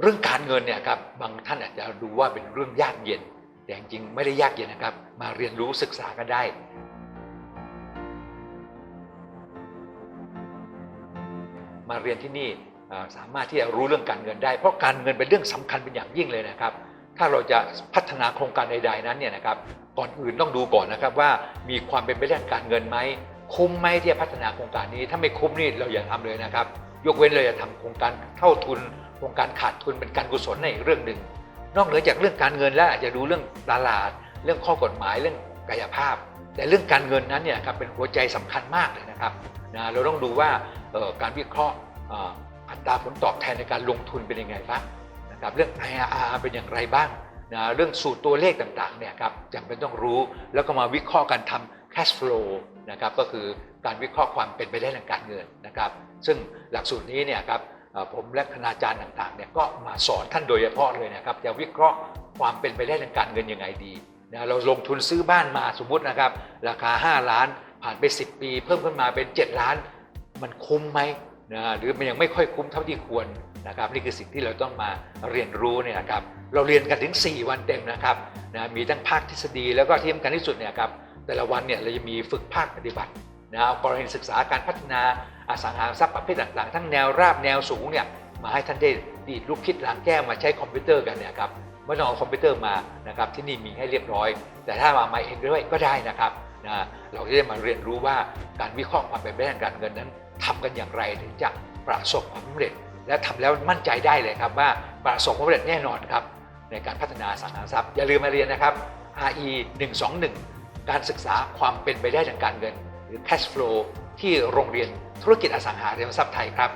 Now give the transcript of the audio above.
เรื่องการเงินเนี่ยครับบางท่านอาจจะดูว่าเป็นเรื่องยากเย็น แต่จริงๆไม่ได้ยากเย็นนะครับ มาเรียนรู้ศึกษากันได้มาเรียนที่นี่สามารถที่จะรู้เรื่องการเงินได้ เพราะการเงินเป็นเรื่องสำคัญเป็นอย่างยิ่งเลยนะครับ ถ้าเราจะพัฒนาโครงการใด ๆ นั้นเนี่ยนะครับก่อนอื่นต้องดูก่อนนะครับว่ามีความเป็นไปได้การเงินไหมคุ้มไหมที่จะพัฒนาโครงการนี้ ถ้าไม่คุ้มนี่เราอย่าทำเลยนะครับ ยกเว้นเราจะทำโครงการเข้าทุน โครงการขาดทุนเป็นการกุศลในอีกเรื่องหนึ่งนอกเหนือจากเรื่องการเงินแล้วอาจจะดูเรื่องตลาด เรื่องข้อกฎหมายเรื่องกายภาพ แต่เรื่องการเงินนั้นเนี่ยครับเป็นหัวใจสำคัญมากเลยนะครับนะเราต้องดูว่าการวิเคราะห์อัตราผลตอบแทนในการลงทุนเป็นยังไงบ้างนะครับเรื่อง IRR เป็นอย่างไรบ้างนะเรื่องสูตรตัวเลขต่างๆเนี่ยครับจำเป็นต้องรู้แล้วก็มาวิเคราะห์การทำ cash flow นะครับก็คือการวิเคราะห์ความเป็นไปได้ทางการเงินนะครับ ซึ่งหลักสูตรนี้เนี่ยครับ ผมและคณาจารย์ต่างๆเนี่ยก็มาสอนท่านโดยเฉพาะเลยนะครับจะวิเคราะห์ความเป็นไปได้ทางการเงินยังไงดีนะเราลงทุนซื้อบ้านมาสมมุตินะครับ ราคา 5 ล้านผ่านไป 10 ปี เพิ่มขึ้นมาเป็น 7 ล้าน มันคุ้มไหมนะหรือมันยังไม่ค่อยคุ้มเท่าที่ควรนะครับนี่คือสิ่งที่เราต้องมาเรียนรู้เนี่ยนะครับ เราเรียนกันถึง 4 วันเต็มนะครับนะมีทั้งภาคทฤษฎีแล้วก็ที่สำคัญที่สุดเนี่ยครับแต่ละวันเนี่ยเราจะมีฝึกภาคปฏิบัติ นะเอากรณีศึกษาการพัฒนาอสังหาริมทรัพย์ประเภทต่างๆ ทั้งแนวราบแนวสูงเนี่ยมาให้ท่านได้ดีดลูกคิดล้างแก้วมาใช้คอมพิวเตอร์กันเนี่ยครับไม่ต้องเอาคอมพิวเตอร์มานะครับที่นี่มีให้เรียบร้อย แต่ถ้ามามาเองด้วยก็ได้นะครับนะเราจะได้มาเรียนรู้ว่าการวิเคราะห์ความเป็นไปได้ทางการเงินนั้นทำกันอย่างไรถึงจะประสบความสำเร็จ และทำแล้วมั่นใจได้เลยครับว่าประสบความสำเร็จแน่นอนครับในการพัฒนาอสังหาริมทรัพย์อย่าลืมมาเรียนนะครับ RE 121 การศึกษาความเป็นไปได้ทางการเงิน หรือ cash flow ที่โรงเรียนธุรกิจอสังหาริมทรัพย์ไทยครับ